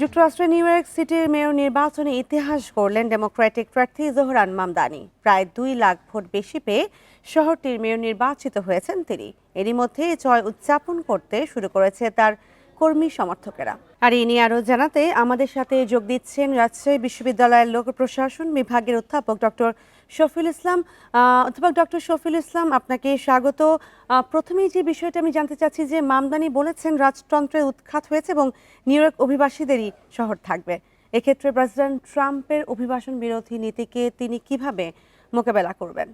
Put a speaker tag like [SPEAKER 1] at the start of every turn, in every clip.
[SPEAKER 1] যুক্তরাষ্ট্রের new York সিটির mayor নির্বাচনে ইতিহাস গড়লেন ডেমোক্রেটিক প্রার্থী জোহরান মামদানি। প্রায় দুই লাখ ভোট বেশি পেয়ে শহরটির মেয়র নির্বাচিত হয়েছেন তিনি। এরই মধ্যে জয় উদযাপন করতে শুরু করেছে তার কর্মী সমর্থকেরা। আর এই নিয়ে আরও জানাতে আমাদের সাথে যোগ দিচ্ছেন রাজশাহী বিশ্ববিদ্যালয়ের লোক প্রশাসন বিভাগের অধ্যাপক ডক্টর শফিল ইসলাম অধ্যাপক ডক্টর শফিল ইসলাম, আপনাকে স্বাগত। প্রথমেই যে বিষয়টা আমি জানতে চাচ্ছি যে মামদানি বলেছেন রাজতন্ত্রে উৎখাত হয়েছে এবং নিউ ইয়র্ক অভিবাসীদেরই শহর থাকবে। এক্ষেত্রে প্রেসিডেন্ট ট্রাম্পের অভিবাসন বিরোধী নীতিকে তিনি কীভাবে মোকাবেলা করবেন?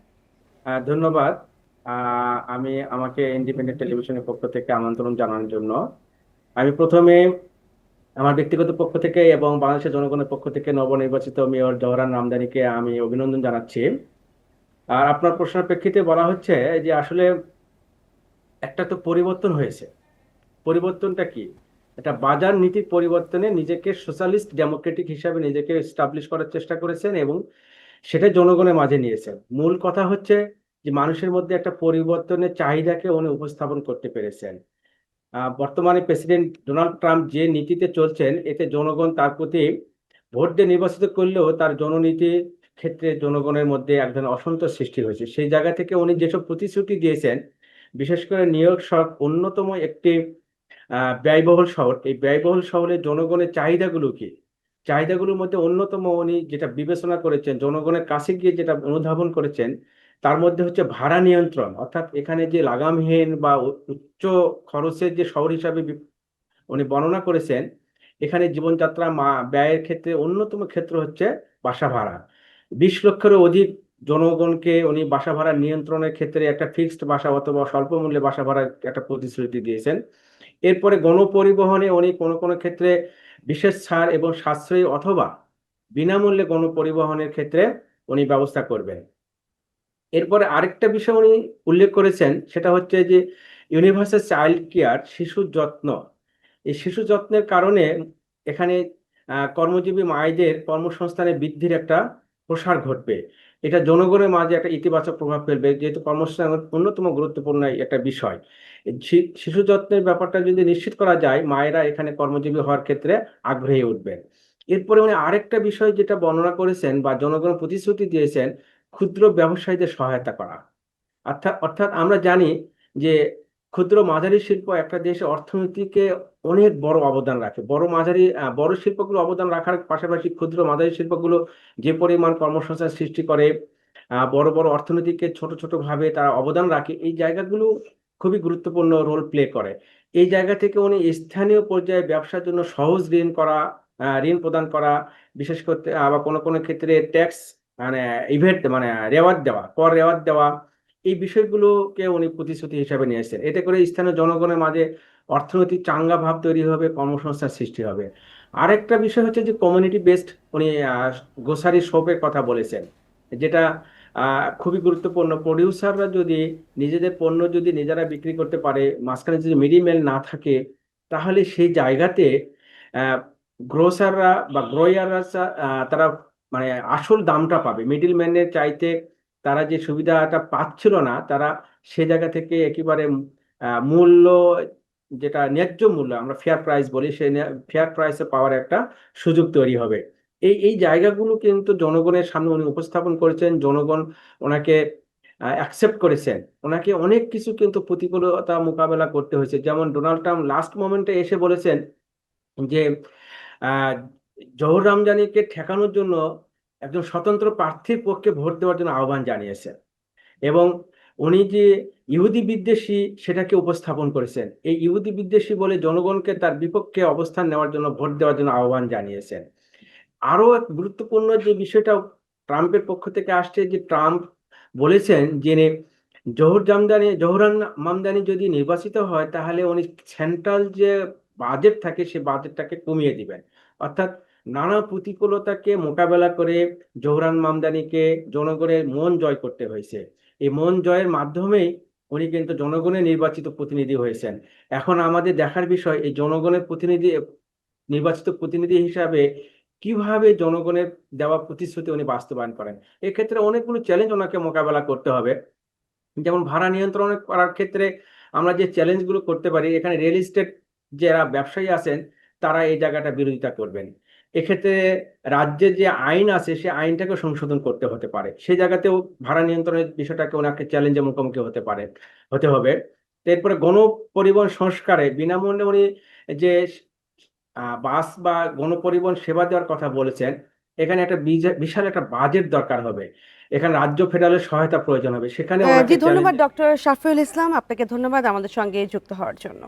[SPEAKER 2] ধন্যবাদ। আমি আমাকে ইন্ডিপেন্ডেন্ট টেলিভিশনের পক্ষ থেকে আমন্ত্রণ জানানোর জন্য। আমি প্রথমে আমার ব্যক্তিগত পক্ষ থেকে এবং বাংলাদেশের জনগণের পক্ষ থেকে নবনির্বাচিত মেয়র জওহরান রামদানিকে আমি অভিনন্দন জানাচ্ছি। আর আপনার প্রশ্নের প্রেক্ষিতে বলা হচ্ছে যে আসলে একটা তো পরিবর্তন হয়েছে। পরিবর্তনটা কি? এটা বাজার নীতির পরিবর্তনে নিজেকে সোশ্যালিস্ট ডেমোক্রেটিক হিসাবে নিজেকে এস্টাবলিশ করার চেষ্টা করেছেন এবং সেটা জনগণের মাঝে নিয়েছেন। মূল কথা হচ্ছে যে মানুষের মধ্যে একটা পরিবর্তনের চাহিদাকে উনি উপস্থাপন করতে পেরেছেন। বর্তমানে প্রেসিডেন্ট ডোনাল্ড ট্রাম্প যে নীতিতে চলছেন, এতে জনগণ তার প্রতি ভোট দিয়ে নির্বাচিত করলেও তার জননীতির ক্ষেত্রে জনগণের মধ্যে এক ধরনের অসন্তোষ সৃষ্টি হয়েছে। সেই জায়গা থেকে উনি যেসব প্রতিশ্রুতি দিয়েছেন, বিশেষ করে নিউ ইয়র্ক শহর অন্যতম একটি ব্যয়বহুল শহর, এই ব্যয়বহুল শহরের জনগণের চাহিদাগুলো কি? চাহিদাগুলোর মধ্যে অন্যতম উনি যেটা বিবেচনা করেছেন, জনগণের কাছে গিয়ে যেটা অনুধাবন করেছেন তার মধ্যে হচ্ছে ভাড়া নিয়ন্ত্রণ, অর্থাৎ এখানে যে লাগামহীন বা উচ্চ খরচের যে শহর হিসাবে উনি বর্ণনা করেছেন, এখানে জীবনযাত্রা মা, ব্যয়ের ক্ষেত্রে অন্যতম ক্ষেত্র হচ্ছে বাসা ভাড়া। বিশ লক্ষেরও অধিক জনগণকে উনি বাসা ভাড়া নিয়ন্ত্রণের ক্ষেত্রে একটা ফিক্সড বাসা অথবা স্বল্প মূল্যে বাসা ভাড়ার একটা প্রতিশ্রুতি দিয়েছেন। এরপরে গণপরিবহনে উনি কোনো কোনো ক্ষেত্রে বিশেষ ছাড় এবং সাশ্রয়ী অথবা বিনামূল্যে গণপরিবহনের ক্ষেত্রে উনি ব্যবস্থা করবেন। এরপরে আরেকটা বিষয় উনি উল্লেখ করেছেন, সেটা হচ্ছে যে ইউনিভার্সাল চাইল্ড কেয়ার শিশু যত্ন। এই শিশু যত্নের কারণে এখানে কর্মজীবী মায়েদের কর্মসংস্থানে বৃদ্ধির একটা প্রসার ঘটবে। এটা জনগণের মাঝে একটা ইতিবাচক প্রভাব ফেলবে, যেহেতু কর্মসংস্থান অন্যতম গুরুত্বপূর্ণ একটা বিষয়। শিশু যত্নের ব্যাপারটা যদি নিশ্চিত করা যায়, মায়েরা এখানে কর্মজীবী হওয়ার ক্ষেত্রে আগ্রহী উঠবেন। এরপরে উনি আরেকটা বিষয় যেটা বর্ণনা করেছেন বা জনগণ প্রতিশ্রুতি দিয়েছেন ক্ষুদ্র ব্যবসায়ীদের সহায়তা করা। অর্থাৎ অর্থাৎ আমরা জানি যে ক্ষুদ্র মাঝারি শিল্প একটা দেশের অর্থনীতিকে অনেক বড় অবদান রাখে। বড় মাঝারি বড় শিল্পগুলো অবদান রাখার পাশাপাশি ক্ষুদ্র মাঝারি শিল্পগুলো যে পরিমাণ কর্মসংস্থান সৃষ্টি করে বড় বড় অর্থনীতিকে ছোট ছোট ভাবে তারা অবদান রাখে, এই জায়গাগুলো খুবই গুরুত্বপূর্ণ রোল প্লে করে। এই জায়গা থেকে উনি স্থানীয় পর্যায়ে ব্যবসার জন্য সহজ ঋণ করা ঋণ প্রদান করা, বিশেষ করতে আবার কোনো কোনো ক্ষেত্রে ট্যাক্স মানে ইভেন্ট মানে রেওয়াজ দেওয়া, কর রেওয়াজ দেওয়া, এই বিষয়গুলোকে উনি প্রতিশ্রুতি হিসাবে নিয়ে এসেছেন। এতে করে স্থানীয় জনগণের মাঝে অর্থনৈতিক চাঙ্গা ভাব তৈরি হবে, কর্মসংস্থান সৃষ্টি হবে। আরেকটা বিষয় হচ্ছে যে কমিউনিটি বেসড উনি গ্রোসারি শপের কথা বলেছেন, যেটা খুবই গুরুত্বপূর্ণ। প্রডিউসাররা যদি, নিজেদের পণ্য যদি নিজেরা বিক্রি করতে পারে, মাঝখানে যদি মিডিলম্যান না থাকে, তাহলে সেই জায়গাতে গ্রোসাররা বা গ্রোয়াররা তারা মানে আসল দামটা পাবে। মিডিলম্যানের চাইতে তারা যে সুবিধাটা পাচ্ছিল না, তারা সে জায়গা থেকে একেবারে মূল্য যেটা ন্যায্য মূল্য, আমরা ফেয়ার প্রাইস বলি সেই ফেয়ার প্রাইসে পাওয়ার একটা সুযোগ তৈরি হবে। এই এই জায়গাগুলো কিন্তু জনগণের সামনে উনি উপস্থাপন করেছেন, জনগণ ওনাকে অ্যাকসেপ্ট করেছেন। ওনাকে অনেক কিছু কিন্তু প্রতিকূলতা মোকাবেলা করতে হয়েছে। যেমন ডোনাল্ড ট্রাম্প লাস্ট মোমেন্টে এসে বলেছেন যে জহুর রামজানিকে ঠেকানোর জন্য একজন স্বতন্ত্র প্রার্থীর পক্ষে ভোট দেওয়ার জন্য আহ্বান জানিয়েছেন এবং উনি যে ইহুদি বিদ্বেষী সেটাকে উপস্থাপন করেছেন। এই ইহুদি বিদ্বেষী বলে জনগণকে তার বিপক্ষে অবস্থান নেওয়ার জন্য, ভোট দেওয়ার জন্য আহ্বান জানিয়েছেন। আরও এক গুরুত্বপূর্ণ যে বিষয়টা ট্রাম্পের পক্ষ থেকে আসছে যে ট্রাম্প বলেছেন যে জহুর জামদানি জহুরান মামদানি যদি নির্বাচিত হয় তাহলে উনি সেন্ট্রাল যে বাজেট থাকে সে বাজেটটাকে কমিয়ে দিবেন। অর্থাৎ নানা প্রতিকূলতাকে মোকাবেলা করে জহুরান মামদানিকে জনগণের মন জয় করতে হয়েছে। এই মন জয়ের মাধ্যমেই উনি কিন্তু জনগণের নির্বাচিত প্রতিনিধি হয়েছেন। এখন আমাদের দেখার বিষয়, এই জনগণের প্রতিনিধি, নির্বাচিত প্রতিনিধি হিসাবে কীভাবে জনগণের দেওয়া প্রতিশ্রুতি উনি বাস্তবায়ন করেন? এক্ষেত্রে অনেকগুলো চ্যালেঞ্জ ওনাকে মোকাবেলা করতে হবে। যেমন ভাড়া নিয়ন্ত্রণ করার ক্ষেত্রে আমরা যে চ্যালেঞ্জগুলো করতে পারি, এখানে রিয়েল ইস্টেট যারা ব্যবসায়ী আছেন, তারা এই জায়গাটা বিরোধিতা করবেন। এক্ষেত্রে রাজ্যের যে আইন আছে সে আইনটাকে সংশোধন করতে হতে পারে। সেই জায়গাতেও ভাড়া নিয়ন্ত্রণের বিষয়টাকে ওনাকে চ্যালেঞ্জের মুখোমুখি হতে পারে হতে হবে। এরপরে গণপরিবহন সংস্কারে বিনামূল্যে উনি যে বাস বা গণপরিবহন সেবা দেওয়ার কথা বলেছেন এখানে একটা বিশাল একটা বাজেট দরকার হবে। এখানে রাজ্য ফেডারেলের সহায়তা প্রয়োজন হবে। সেখানে
[SPEAKER 1] জি ধন্যবাদ ডক্টর শাফিউল ইসলাম। আপনাকে ধন্যবাদ আমাদের সঙ্গে যুক্ত হওয়ার জন্য।